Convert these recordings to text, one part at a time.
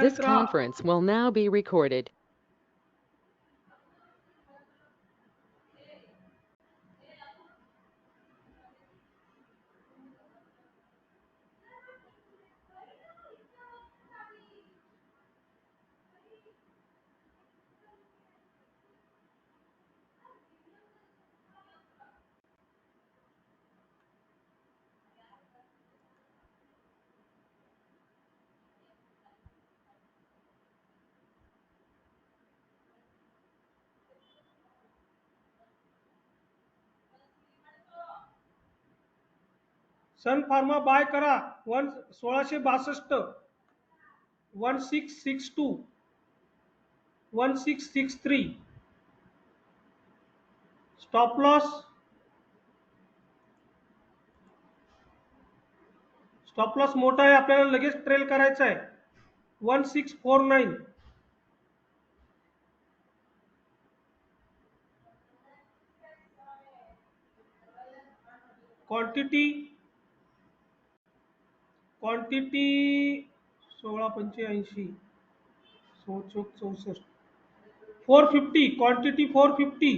This conference will now be recorded. Sun Pharma buy करा. One सोळाशे बासष्ट. One six six two. One six six three. Stop loss stop loss मोठा आहे. आपल्याला लगेच trail करायचा आहे. One six four nine quantity quantity सोळा पंच्याऐंशी सो चौक चौसष्ट. Four fifty quantity four fifty.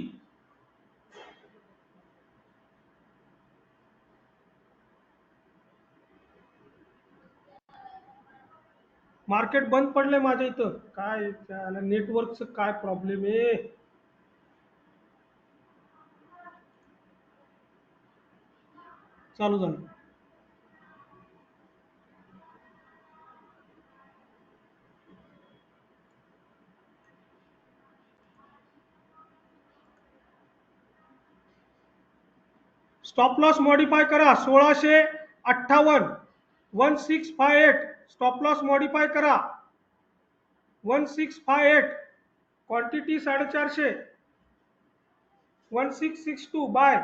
Market बंद पडलंय माझ्या इथं. काय त्याला नेटवर्कचं काय प्रॉब्लेम आहे? चालू झालं. स्टॉप लॉस मॉडिफाय करा. सोळाशे अठ्ठावन्न. One six five eight stop loss modify करा. One six five eight quantity साडेचारशे. One six six two buy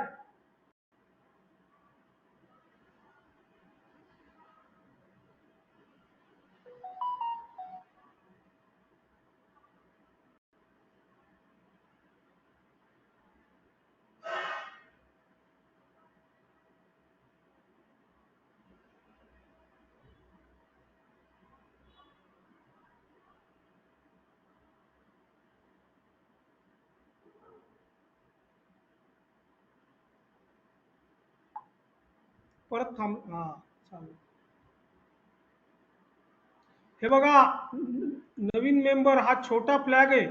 परत थांब हा चालेल. हे बघा नवीन मेंबर हा छोटा फ्लॅग आहे.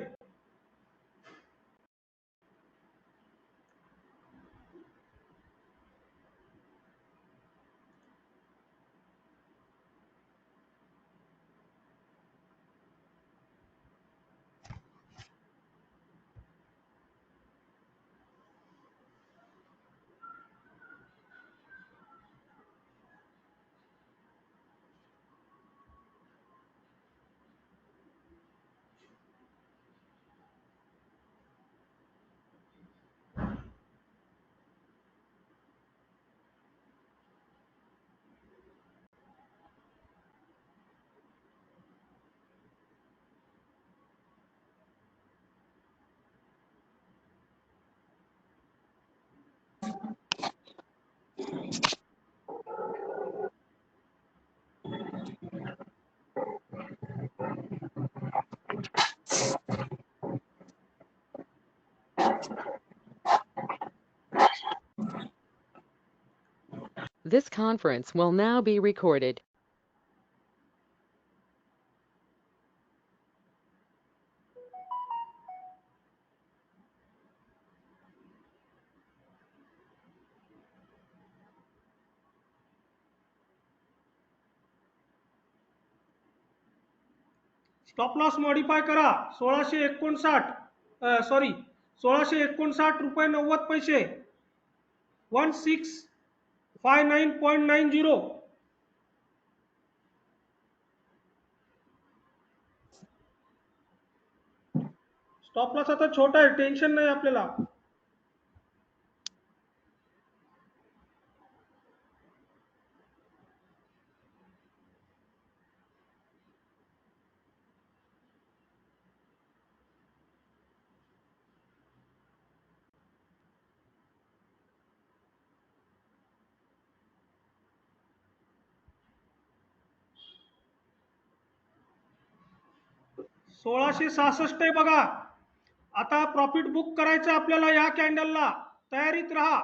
This conference will now be recorded. Stop loss modify करा सोळाशे एकोणसाठ सॉरी सोळाशे एकोणसाठ रुपये नव्वद पैसे. One six five nine point nine zero. Stop loss आता छोटा आहे टेन्शन नाही आपल्याला. सोळाशे सहासष्ट आहे बघा. आता प्रॉफिट बुक करायचं आपल्याला या कॅन्डलला तयारीत राहा.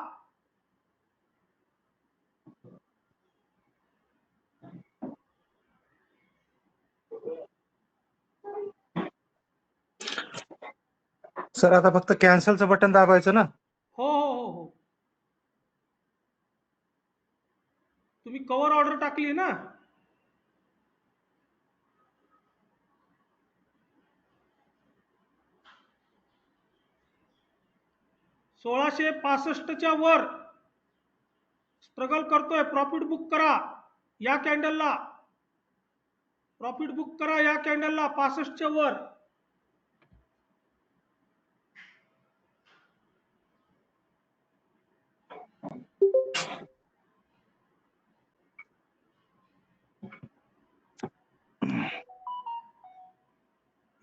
सर आता फक्त कॅन्सलचं बटन दाबायचं ना? हो हो हो हो. तुम्ही कवर ऑर्डर टाकली ना? सोळाशे पासष्टच्या वर स्ट्रगल करतोय. प्रॉफिट बुक करा या कॅन्डलला प्रॉफिट बुक करा या कॅन्डलला पासष्टच्या वर.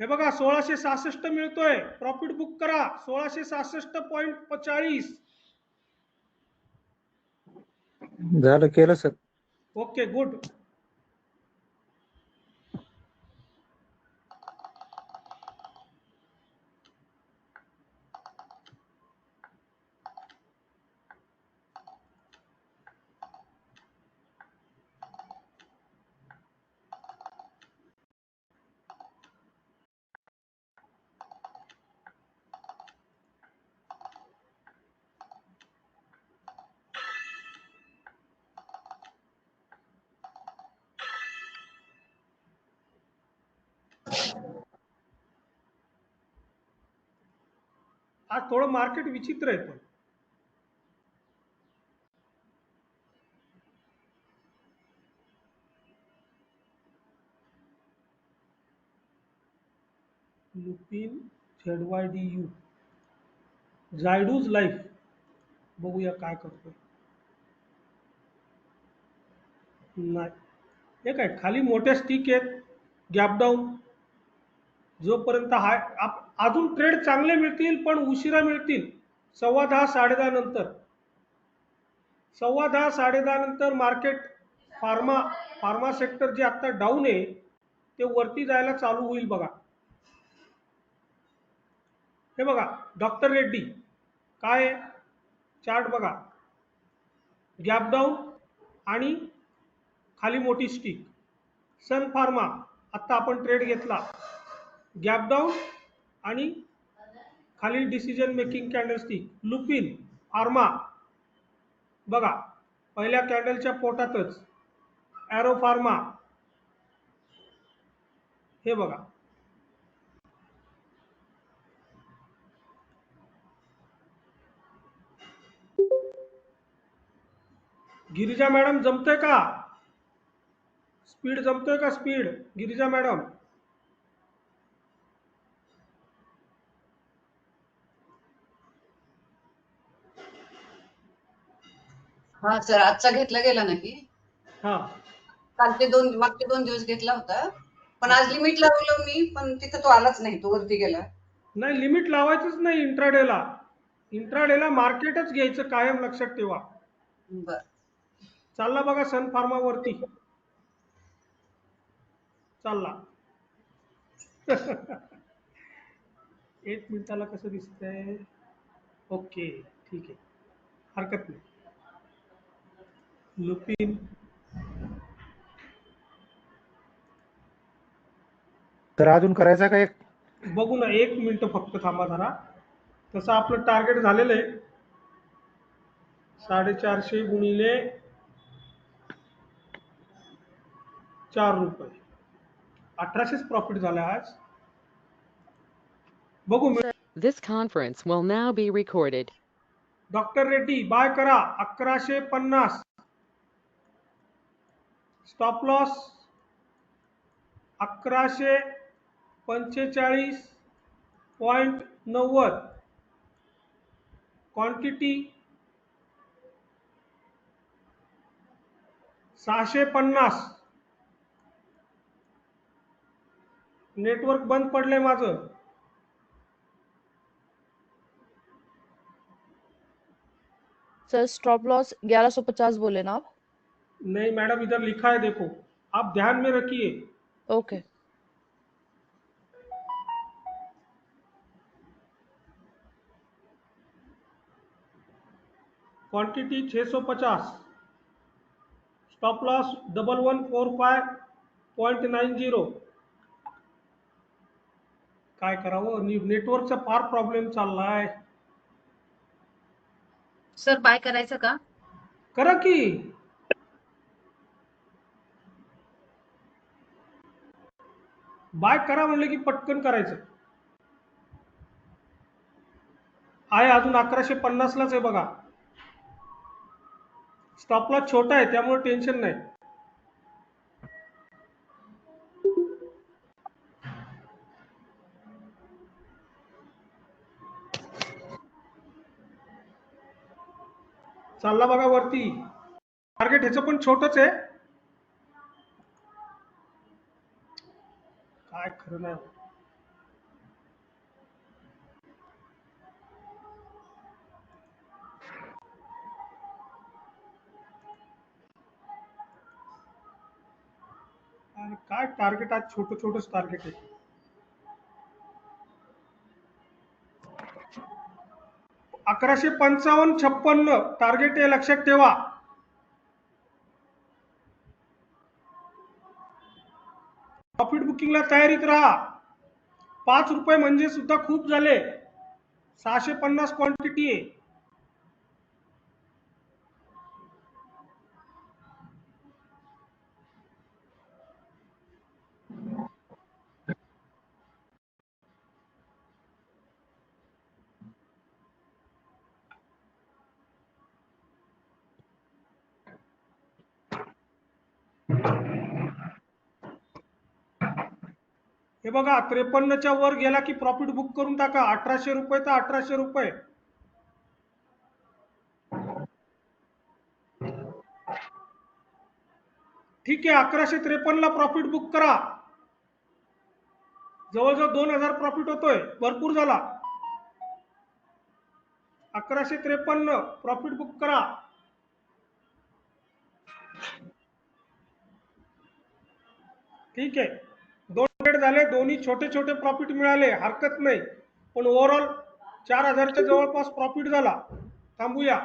हे बघा सोळाशे सहासष्ट मिळतोय. प्रॉफिट बुक करा. सोळाशे सहासष्ट पॉईंट चाळीस झालं केलं सर. ओके गुड आज थोडं मार्केट विचित्र आहे पण. Lupin Z Y D U Zydus life. बघूया काय करतोय. नाही. हे काय खाली मोठ्या स्टिक आहेत. गॅप डाऊन जोपर्यंत हाय अजून ट्रेड चांगले मिळतील पण उशिरा मिळतील. सव्वा दहा साडेदहा नंतर. सव्वा दहा साडेदहा नंतर मार्केट फार्मा फार्मा सेक्टर जे आता डाऊन आहे ते वरती जायला चालू होईल बघा. हे बघा डॉक्टर रेड्डी काय चार्ट बघा. गॅप डाऊन आणि खाली मोठी स्टिक सन फार्मा आत्ता आपण ट्रेड घेतला. गॅप डाऊन आणि खालील डिसिजन मेकिंग कॅन्डलस्टिक लुपिन आर्मा बघा पहिल्या कॅन्डलच्या पोटातच ॲरो फार्मा हे बघा. गिरिजा मॅडम जमतंय का? स्पीड जमतोय का स्पीड गिरिजा मॅडम. हा सर आजचा घेतला गेला नाही हा. कालचे दोन मागचे दोन दिवस घेतला होता. पण आज लिमिट लावलं मी पण तिथं तो आलाच नाही तो वरती गेला. नाही लिमिट लावायचंच नाही इंट्राडेला. इंट्राडेला मार्केटच घ्यायचं कायम लक्षात ठेवा. बर. चालला बघा सन फार्मावरती चालला. एक मिनिटाला कसं दिसतंय? ओके ठीक आहे. हरकत नाही. लुपिन. तर अजून करायचा का एक? बघू ना एक मिनिट फक्त थांबा जरा. तसं आपलं टार्गेट झालेलं आहे. साडेचारशे गुणिले चार रुपये. अठराशेच प्रॉफिट झालं आज. बघू मिळ- This conference will now be recorded. Doctor Reddy buy करा. अकराशे पन्नास. स्टॉप लॉस अकराशे पंचेचाळीस पॉईंट नव्वद. क्वांटिटी सहाशे पन्नास. नेटवर्क बंद पडलंय माझं. सर स्टॉप लॉस 1150 बोले ना आप? नहीं मैडम इधर लिखा है देखो। आप ध्यान में रखिए। Okay. Quantity 650 stop loss double one four five point nine zero काय करावं? प्रॉब्लम फार प्रॉब्लेम चालला आहे सर बाय करायचं का? करा की। बाय करा म्हणलं की पटकन करायचं. आहे अजून अकराशे पन्नासलाच आहे बघा. स्टॉपला छोटा आहे त्यामुळे टेन्शन नाही. चालला बघा वरती. टार्गेट ह्याचं पण छोटच आहे. खरं नाही आणि काय टार्गेट आज? छोट छोटच टार्गेट आहे. अकराशे पंचावन्न छप्पन्न टार्गेट आहे लक्षात ठेवा. तिकीट बुकिंगला तयारीत राहा. पाच रुपये म्हणजे सुद्धा खूप झाले. सहाशे पन्नास क्वांटिटी आहे. हे बघा त्रेपन्नच्या वर गेला की प्रॉफिट बुक करून टाका. अठराशे रुपये तर अठराशे रुपये. ठीक आहे अकराशे त्रेपन्नला प्रॉफिट बुक करा. जवळजवळ दोन हजार प्रॉफिट होतोय. भरपूर झाला. अकराशे त्रेपन्न प्रॉफिट बुक करा. ठीक आहे. दोन ट्रेड झाले दोन्ही छोटे छोटे प्रॉफिट मिळाले हरकत नाही. पण ओव्हरऑल चार हजारच्या जवळपास प्रॉफिट झाला. थांबूया.